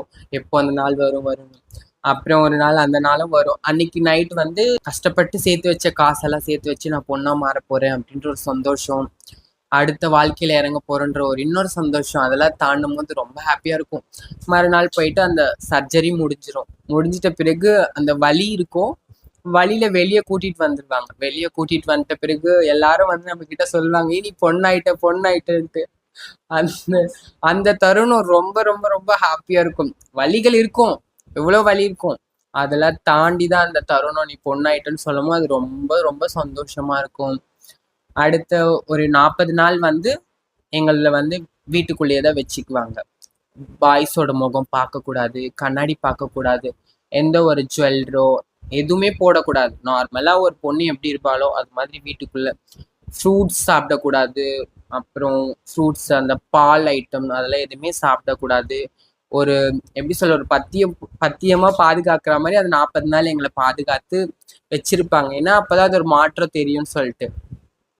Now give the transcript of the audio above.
இருக்கும். எப்போ அந்த நாள் வரும் வரும் அப்புறம் ஒரு நாள் அந்த நாளும் வரும். அன்னைக்கு நைட் வந்து கஷ்டப்பட்டு சேர்த்து வச்ச காசெல்லாம் சேர்த்து வச்சு நான் பொண்ணா மாற போறேன் அப்படின்ற ஒரு சந்தோஷம். அடுத்த வாழ்க்கையில இறங்க போறேன்ற ஒரு இன்னொரு சந்தோஷம். அதெல்லாம் தாண்டும் போது ரொம்ப ஹாப்பியா இருக்கும். மறுநாள் போயிட்டு அந்த சர்ஜரி முடிஞ்சிடும் முடிஞ்சிட்ட பிறகு அந்த வலி இருக்கும். வழியில வெளியே கூட்டிட்டு வந்துருவாங்க. வெளியே கூட்டிட்டு வந்துட்ட பிறகு எல்லாரும் வந்து நம்ம கிட்ட சொல்லுவாங்க நீ பொண்ணாயிட்ட பொண்ணாயிட்டன்ட்டு. அந்த அந்த தருணம் ரொம்ப ரொம்ப ரொம்ப ஹாப்பியா இருக்கும். வலிகள் இருக்கும். எவ்வளவு வலி இருக்கும். அதெல்லாம் தாண்டி தான் அந்த தருணம் நீ பொண்ணாயிட்டன்னு சொல்லும் அது ரொம்ப ரொம்ப சந்தோஷமா இருக்கும். அடுத்த ஒரு நாற்பது நாள் வந்து எங்களில் வந்து வீட்டுக்குள்ளேயே தான் வச்சுக்குவாங்க. பாய்ஸோட முகம் பார்க்கக்கூடாது கண்ணாடி பார்க்கக்கூடாது எந்த ஒரு ஜுவல்லரோ எதுவுமே போடக்கூடாது. நார்மலாக ஒரு பொண்ணு எப்படி இருப்பாளோ அது மாதிரி வீட்டுக்குள்ள ஃப்ரூட்ஸ் சாப்பிடக்கூடாது அப்புறம் ஃப்ரூட்ஸ் அந்த பால் ஐட்டம் அதெல்லாம் எதுவுமே சாப்பிடக்கூடாது. ஒரு எப்படி சொல்ல ஒரு பத்தியம் பத்தியமாக பாதுகாக்கிற மாதிரி அது நாற்பது நாள் எங்களை பாதுகாத்து வச்சிருப்பாங்க. ஏன்னா அப்பதான் அது ஒரு மாற்றம் தெரியும்னு சொல்லிட்டு.